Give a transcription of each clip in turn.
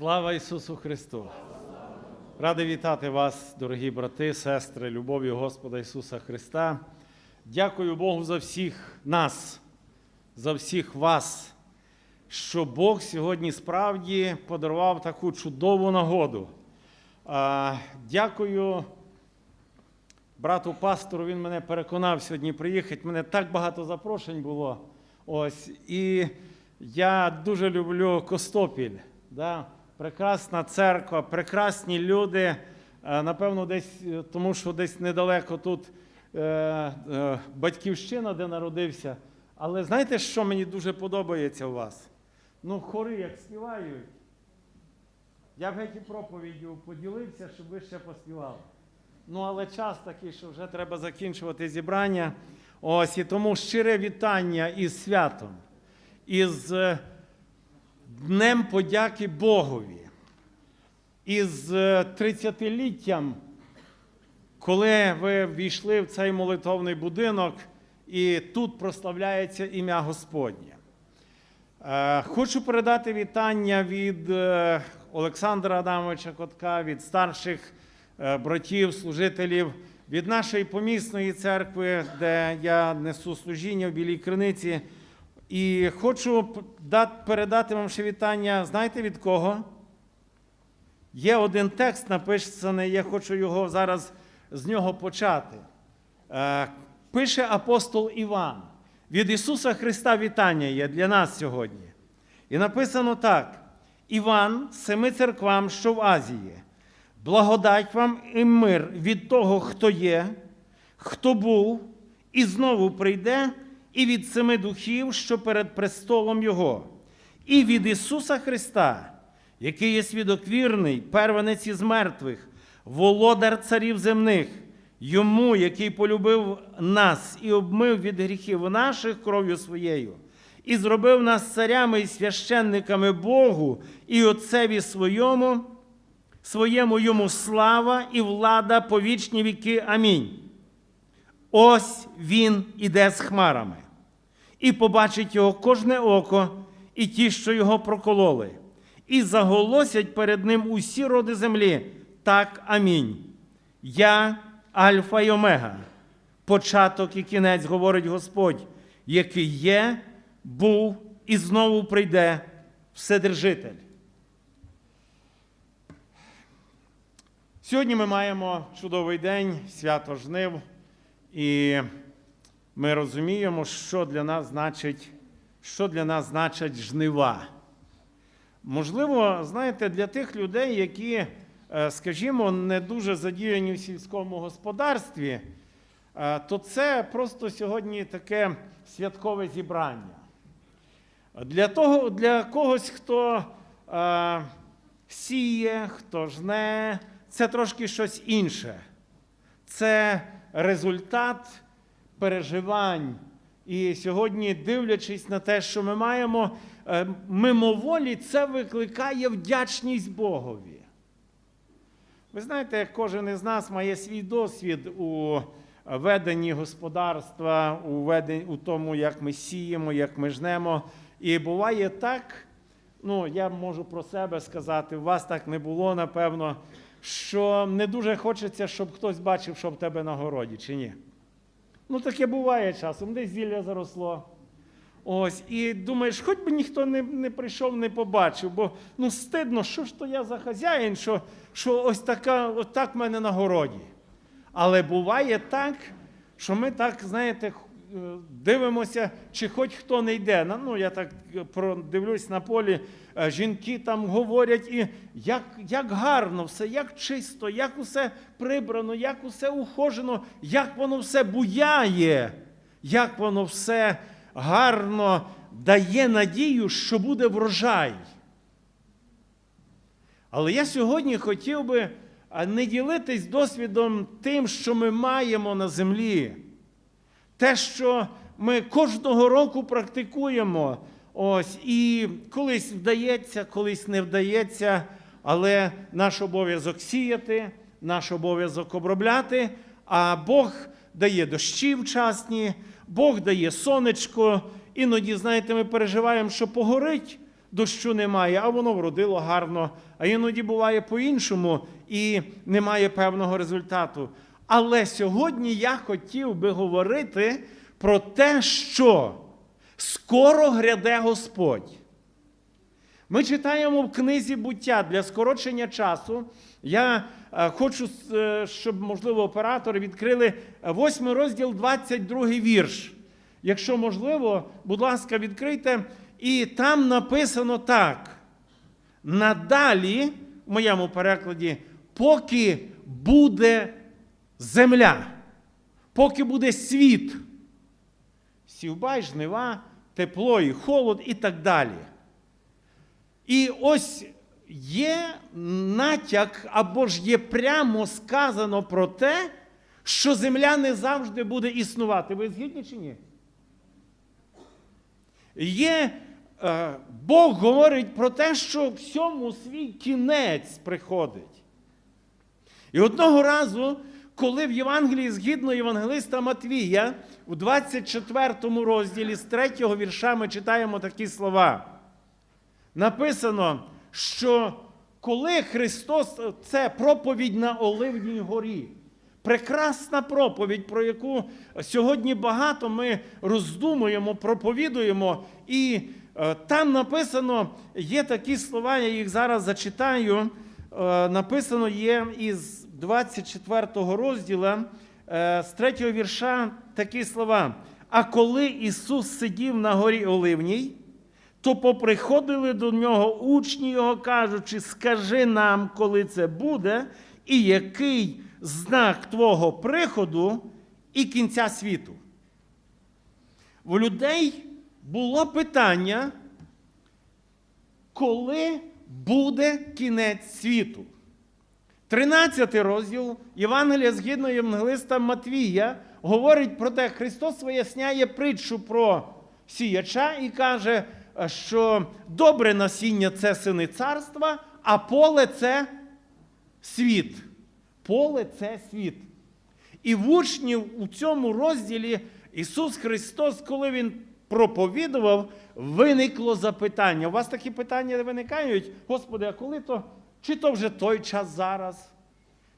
Слава Ісусу Христу! Радий вітати вас, дорогі брати, сестри, любов'ю Господа Ісуса Христа. Дякую Богу за всіх нас, за всіх вас, що Бог сьогодні справді подарував таку чудову нагоду. Дякую брату пастору, він мене переконав сьогодні приїхати. Мене так багато запрошень було. Ось. І я дуже люблю Костопіль. Да? Прекрасна церква, прекрасні люди. Е, Напевно, десь, е, тому що десь недалеко тут е, батьківщина, де народився. Але знаєте, що мені дуже подобається у вас? Ну, хори як співають. Я б геть і проповіддю поділився, щоб ви ще поспівали. Ну, але час такий, що вже треба закінчувати зібрання. Ось і тому щире вітання із святом, із Днем подяки Богові, із е, 30-літтям, коли ви війшли в цей молитовний будинок, і тут прославляється ім'я Господнє. Е, Хочу передати вітання від е, Олександра Адамовича Котка, від старших е, братів, служителів, від нашої помісної церкви, де я несу служіння в Білій Криниці. І хочу передати вам ще вітання. Знаєте від кого? Є один текст написаний, я хочу його зараз з нього почати. Е, Пише апостол Іван. Від Ісуса Христа вітання є для нас сьогодні. І написано так: Іван, семи церквам, що в Азії, благодать вам і мир від того, хто є, хто був, і знову прийде, і від семи духів, що перед престолом Його, і від Ісуса Христа, який є свідок вірний, первенець із мертвих, володар царів земних, йому, який полюбив нас і обмив від гріхів наших кров'ю своєю, і зробив нас царями і священниками Богу і Отцеві своєму, своєму йому слава і влада по вічні віки. Амінь. Ось він іде з хмарами, і побачить його кожне око, і ті, що його прокололи, і заголосять перед ним усі роди землі. Так, амінь. Я Альфа й Омега, початок і кінець, говорить Господь, який є, був і знову прийде Вседержитель. Сьогодні ми маємо чудовий день, свято жнив, і ми розуміємо, що для нас значить, що для нас значать жнива. Можливо, знаєте, для тих людей, які, е, скажімо, не дуже задіяні в сільському господарстві, е, то це просто сьогодні таке святкове зібрання. Для, того, для когось, хто е, сіє, хто жне, це трошки щось інше. Це результат переживань. І сьогодні, дивлячись на те, що ми маємо е, мимоволі, це викликає вдячність Богові. Ви знаєте, кожен із нас має свій досвід у веденні господарства, у, веденні, у тому, як ми сіємо, як ми жнемо. І буває так, ну я можу про себе сказати, у вас так не було, напевно, що не дуже хочеться, щоб хтось бачив, що в тебе на городі, чи ні? Ну, таке буває часом, десь зілля заросло. Ось, і думаєш, хоч би ніхто не, не прийшов, не побачив, бо ну стидно, що ж то я за хазяїн, що, що ось така, от так в мене на городі. Але буває так, що ми так, знаєте, дивимося, чи хоч хто не йде. Ну, я так е, продивлюсь на полі, е, жінки там говорять, і як, як гарно все, як чисто, як усе прибрано, як усе ухожено, як воно все буяє, як воно все гарно дає надію, що буде врожай. Але я сьогодні хотів би не ділитись досвідом тим, що ми маємо на землі. Те, що ми кожного року практикуємо. Ось, і колись вдається, колись не вдається, але наш обов'язок сіяти, наш обов'язок обробляти, а Бог дає дощі вчасні, Бог дає сонечко. Іноді, знаєте, ми переживаємо, що погорить, дощу немає, а воно вродило гарно, а іноді буває по-іншому і немає певного результату. Але сьогодні я хотів би говорити про те, що скоро гряде Господь. Ми читаємо в книзі буття для скорочення часу. Я е, хочу, е, щоб, можливо, оператори відкрили 8 розділ, 22 вірш. Якщо можливо, будь ласка, відкрийте. І там написано так. Надалі, в моєму перекладі, поки буде земля, поки буде світ, сівба й жнива, тепло і холод і так далі. І ось є натяк або ж є прямо сказано про те, що земля не завжди буде існувати. Ви згідні чи ні? Є, е, Бог говорить про те, що всьому свій кінець приходить. І одного разу, коли в Євангелії згідно Євангелиста Матвія, у 24 розділі з 3 вірша ми читаємо такі слова. Написано, що коли Христос, це проповідь на Оливній горі, прекрасна проповідь, про яку сьогодні багато ми роздумуємо, проповідуємо, і е, там написано, є такі слова, я їх зараз зачитаю. Е, написано є із 24 розділа, е, з 3 вірша такі слова. А коли Ісус сидів на горі Оливній, то поприходили до нього учні його, кажучи, скажи нам, коли це буде, і який знак Твого приходу і кінця світу. У людей було питання, коли буде кінець світу. 13 розділ Євангелія згідно Євангелиста Матвія говорить про те, Христос виясняє притчу про сіяча і каже, що добре насіння це сини царства, а поле це світ. Поле це світ. І в учнів у цьому розділі Ісус Христос, коли Він проповідував, виникло запитання. У вас такі питання виникають, Господи, а коли то? Чи то вже той час зараз?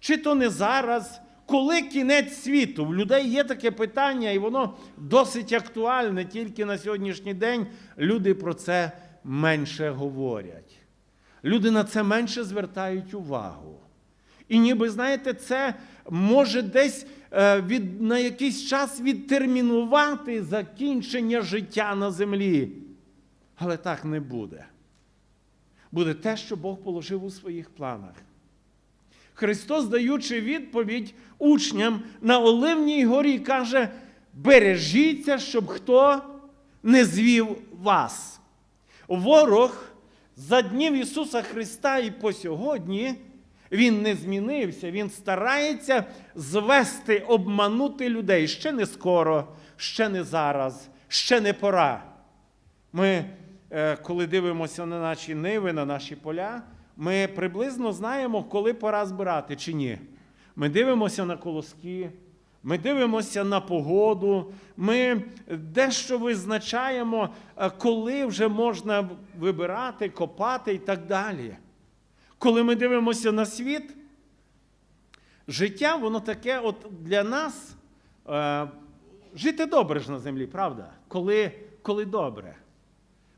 Чи то не зараз? Коли кінець світу? В людей є таке питання, і воно досить актуальне. Тільки на сьогоднішній день люди про це менше говорять. Люди на це менше звертають увагу. І ніби, знаєте, це може десь е, від, на якийсь час відтермінувати закінчення життя на землі. Але так не буде. Буде те, що Бог положив у своїх планах. Христос, даючи відповідь учням на Оливній горі, каже: бережіться, щоб хто не звів вас. Ворог за днів Ісуса Христа і по сьогодні Він не змінився, Він старається звести, обманути людей ще не скоро, ще не зараз, ще не пора. Ми, коли дивимося на наші ниви, на наші поля, ми приблизно знаємо, коли пора збирати чи ні. Ми дивимося на колоски, ми дивимося на погоду, ми дещо визначаємо, е, коли вже можна вибирати, копати і так далі. Коли ми дивимося на світ, життя, воно таке, от для нас е, жити добре ж на землі, правда? Коли, коли добре.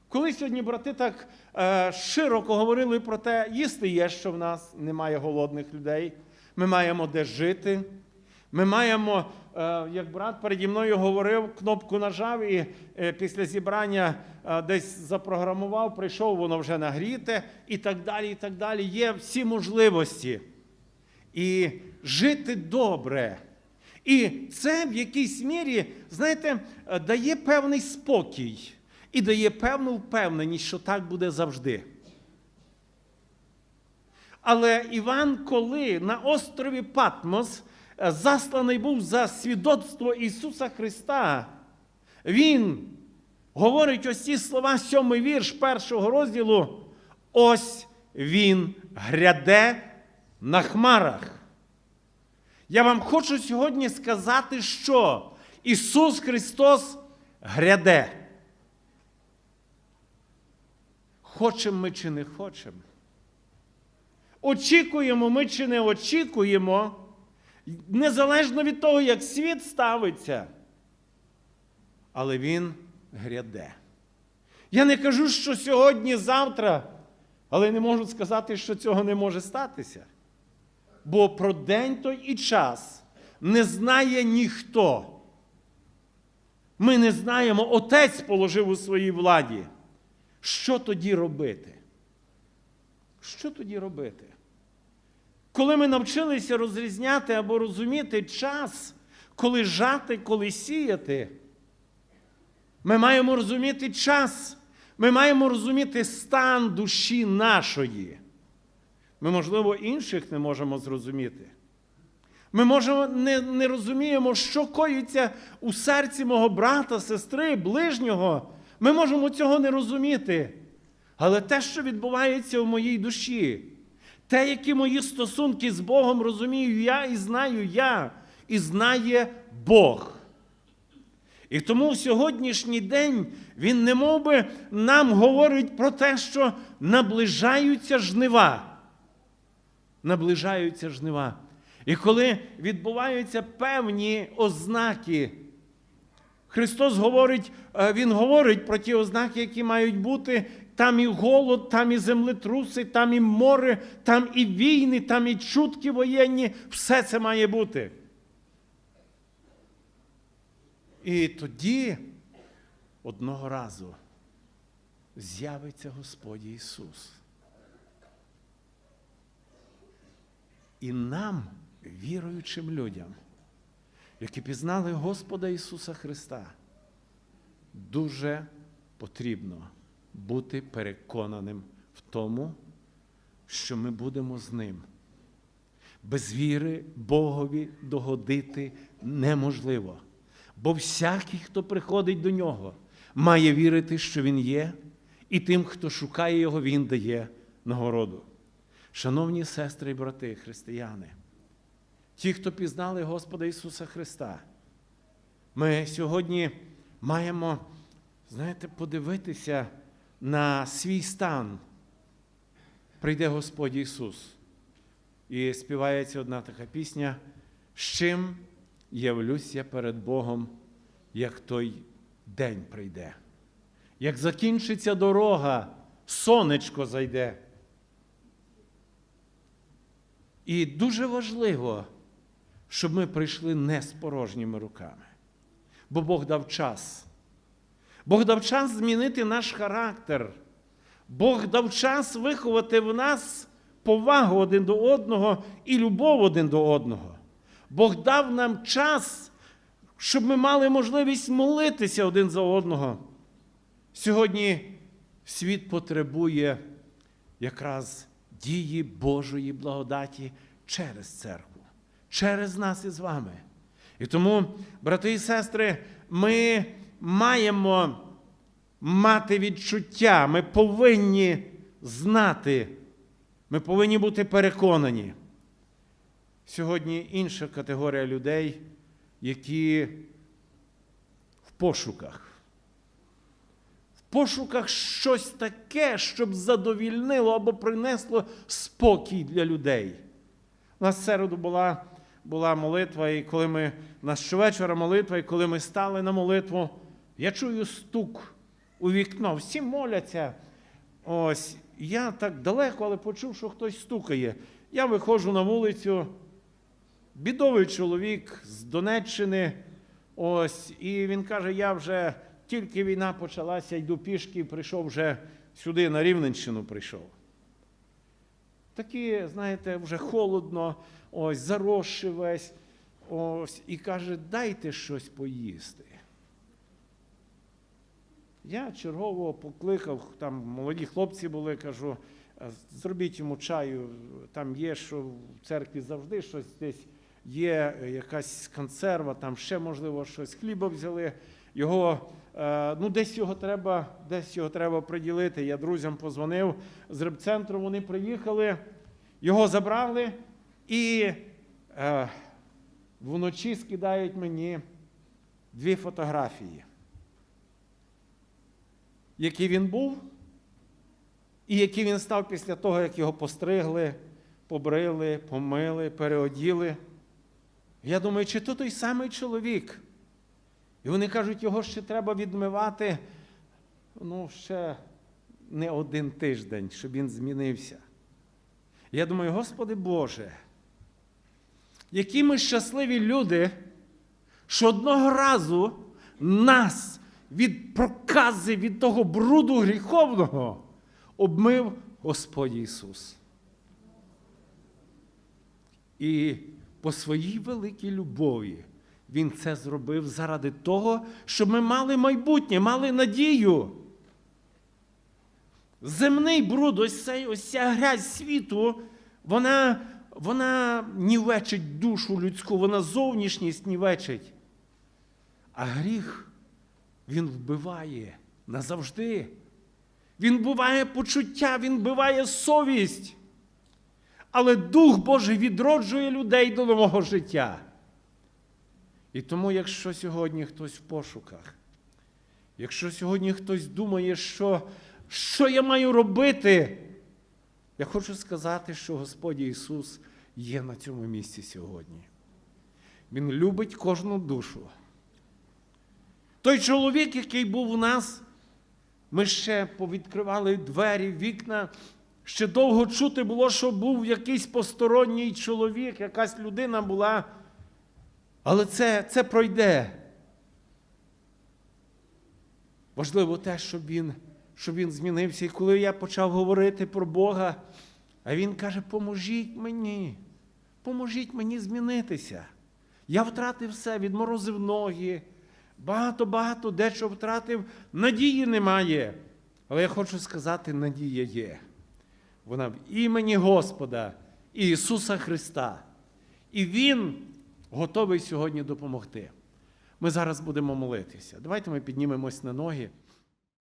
Коли сьогодні брати так е, широко говорили про те, їсти є, що в нас немає голодних людей, ми маємо де жити. Ми маємо, е, як брат переді мною говорив, кнопку нажав і е, після зібрання е, десь запрограмував, прийшов, воно вже нагріте і так далі. і так далі. Є всі можливості. І жити добре. І це в якійсь мірі, знаєте, е, дає певний спокій і дає певну впевненість, що так буде завжди. Але Іван, коли на острові Патмос е, засланий був за свідоцтво Ісуса Христа, Він говорить ось ці слова, сьомий вірш першого розділу. Ось Він гряде на хмарах. Я вам хочу сьогодні сказати, що Ісус Христос гряде. Хочемо ми чи не хочемо. Очікуємо ми чи не очікуємо, незалежно від того, як світ ставиться. Але він гряде. Я не кажу, що сьогодні, завтра, але не можу сказати, що цього не може статися. Бо про день той і час не знає ніхто. Ми не знаємо, отець положив у своїй владі. Що тоді робити? Що тоді робити? Коли ми навчилися розрізняти або розуміти час, коли жати, коли сіяти, ми маємо розуміти час, ми маємо розуміти стан душі нашої. Ми, можливо, інших не можемо зрозуміти. Ми можемо не, не розуміємо, що коїться у серці мого брата, сестри, ближнього. Ми можемо цього не розуміти. Але те, що відбувається в моїй душі, те, які мої стосунки з Богом розумію я і знаю я, і знає Бог. І тому в сьогоднішній день він не мов би нам говорить про те, що наближаються жнива. Наближаються жнива. І коли відбуваються певні ознаки, Христос говорить, е, Він говорить про ті ознаки, які мають бути. Там і голод, там і землетруси, там і море, там і війни, там і чутки воєнні. Все це має бути. І тоді одного разу з'явиться Господь Ісус. І нам, віруючим людям, які пізнали Господа Ісуса Христа, дуже потрібно бути переконаним в тому, що ми будемо з Ним. Без віри Богові догодити неможливо. Бо всякий, хто приходить до нього, має вірити, що Він є, і тим, хто шукає Його, Він дає нагороду. Шановні сестри і брати, християни, ті, хто пізнали Господа Ісуса Христа, ми сьогодні маємо, знаєте, подивитися на свій стан. Прийде Господь Ісус. І співається одна така пісня, з чим явлюся перед Богом, як той день прийде. Як закінчиться дорога, сонечко зайде. І дуже важливо, щоб ми прийшли не з порожніми руками. Бо Бог дав час. Бог дав час змінити наш характер. Бог дав час виховати в нас повагу один до одного і любов один до одного. Бог дав нам час, щоб ми мали можливість молитися один за одного. Сьогодні світ потребує якраз дії Божої благодаті через церкву, через нас із вами. І тому, брати і сестри, ми маємо мати відчуття, ми повинні знати, ми повинні бути переконані. Сьогодні інша категорія людей, які в пошуках. В пошуках щось таке, щоб задовільнило або принесло спокій для людей. У нас середу була була молитва, і коли ми у нас щовечора молитва, і коли ми стали на молитву, я чую стук у вікно. Всі моляться. Ось, я так далеко, але почув, що хтось стукає. Я виходжу на вулицю. Бідовий чоловік з Донеччини. Ось, і він каже: я вже тільки війна почалася, йду пішки, прийшов вже сюди, на Рівненщину прийшов. Такі, знаєте, вже холодно, ось, заросший весь. Ось, і каже, дайте щось поїсти. Я чергово покликав, там молоді хлопці були, кажу, зробіть йому чаю, там є, що в церкві завжди щось десь є, якась консерва, там ще, можливо, щось хліба взяли. Його, ну, десь його треба, десь його треба приділити. Я друзям позвонив з репцентру, вони приїхали, його забрали і е, вночі скидають мені дві фотографії. Який він був і який він став після того, як його постригли, побрили, помили, переоділи. Я думаю, чи то той самий чоловік? І вони кажуть, його ще треба відмивати ну, ще не один тиждень, щоб він змінився. Я думаю, Господи Боже, які ми щасливі люди, що одного разу нас від прокази, від того бруду гріховного обмив Господь Ісус. І по своїй великій любові Він це зробив заради того, щоб ми мали майбутнє, мали надію. Земний бруд, ось, цей, ось ця грязь світу, вона, вона нівечить душу людську, вона зовнішність нівечить. А гріх, він вбиває назавжди. Він вбиває почуття, він вбиває совість. Але Дух Божий відроджує людей до нового життя. І тому, якщо сьогодні хтось в пошуках, якщо сьогодні хтось думає, що, що я маю робити, я хочу сказати, що Господь Ісус є на цьому місці сьогодні. Він любить кожну душу. Той чоловік, який був у нас, ми ще повідкривали двері, вікна. Ще довго чути було, що був якийсь посторонній чоловік, якась людина була. Але це, це пройде. Важливо те, щоб він, щоб він змінився. І коли я почав говорити про Бога, а він каже: поможіть мені, поможіть мені змінитися. Я втратив все, відморозив ноги, багато-багато дечого втратив, надії немає. Але я хочу сказати, надія є. Вона в імені Господа Ісуса Христа. І Він готовий сьогодні допомогти. Ми зараз будемо молитися. Давайте ми піднімемось на ноги.